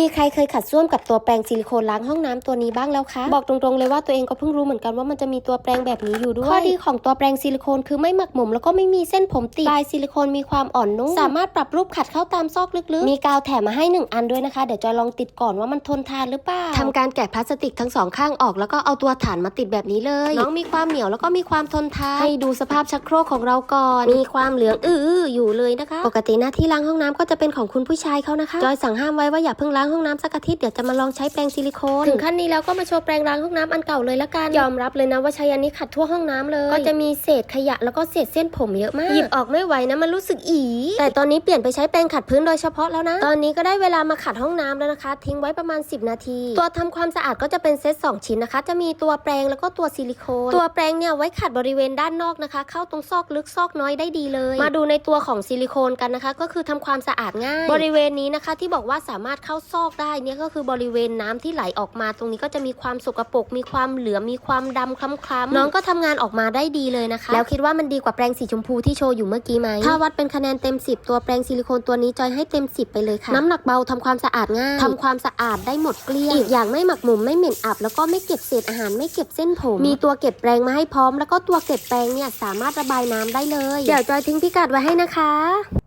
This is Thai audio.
มีใครเคยขัดส้วมกับตัวแปรงซิลิโคนล้างห้องน้ำตัวนี้บ้างแล้วคะ บอกตรงๆเลยว่าตัวเองก็เพิ่งรู้เหมือนกันว่ามันจะมีตัวแปรงแบบนี้อยู่ด้วย ข้อดีของตัวแปรงซิลิโคนคือไม่หมักหมมแล้วก็ไม่มีเส้นผมติดปลายซิลิโคนมีความอ่อนนุ่ม สามารถปรับรูปขัดเข้าตามซอกลึกๆ มีกาวแถมมาให้หนึ่งอันด้วยนะคะ เดี๋ยวจอยลองติดก่อนว่ามันทนทานหรือเปล่าทำการแกะพลาสติกทั้งสองข้างออกแล้วก็เอาตัวฐานมาติดแบบนี้เลย น้องมีความเหนียวแล้วก็มีความทนทาน ให้ดูสภาพชักโครกของเราก่อน มีความเหลืองอื้อๆอยู่เลยนะคะ ปกติหน้าที่ล้างห้องน้ำก็จะเป็นของคุณผู้ชายเขานะคะ จอยสั่งห้ามไว้ว่าอย่าเพิ่งล้างห้องน้ำสักอาทิตย์เดี๋ยวจะมาลองใช้แปรงซิลิโคนถึงขั้นนี้แล้วก็มาโชว์แปรงล้างห้องน้ำอันเก่าเลยละกันยอมรับเลยนะว่าใช้อันนี้ขัดทั่วห้องน้ำเลย ก็จะมีเศษขยะแล้วก็เศษเส้นผมเยอะมากหยิบออกไม่ไหวนะมันรู้สึกอีแต่ตอนนี้เปลี่ยนไปใช้แปรงขัดพื้นโดยเฉพาะแล้วนะ ตอนนี้ก็ได้เวลามาขัดห้องน้ำแล้วนะคะ ทิ้งไว้ประมาณ 10 นาที ตัวทำความสะอาดก็จะเป็นเซต2ชิ้นนะคะ จะมีตัวแปรงแล้วก็ตัวซิลิโคนตัวแปรงเนี่ยไว้ขัดบริเวณด้านนอกนะคะ เข้าตรงซอกลึกซอกน้อยได้ดีเลย มาดูในตัวของซิลิโคนกันนะคะ ก็คือทำความสะอาดง่าย บริเวณนี้นะคะที่บอกว่าสามารถเข้าซอกได้เนี่ยก็คือบริเวณน้ำที่ไหลออกมาตรงนี้ก็จะมีความสกปรกมีความเหลืองมีความดำคล้ำๆน้องก็ทำงานออกมาได้ดีเลยนะคะ แล้วคิดว่ามันดีกว่าแปรงสีชมพูที่โชว์อยู่เมื่อกี้ไหมถ้าวัดเป็นคะแนนเต็ม 10 ตัวแปรงซิลิโคนตัวนี้จอยให้เต็ม 10 ไปเลยค่ะ น้ำหนักเบาทำความสะอาดง่ายทำความสะอาดได้หมดเกลี้ยงอีกอย่างไม่หมักหมมไม่เหม็นอับ แล้วก็ไม่เก็บเศษอาหารไม่เก็บเส้นผม มีตัวเก็บแปรงมาให้พร้อม แล้วก็ตัวเก็บแปรงเนี่ยสามารถระบายน้ำได้เลย เดี๋ยวจอยทิ้งพิกัดไว้ให้นะคะ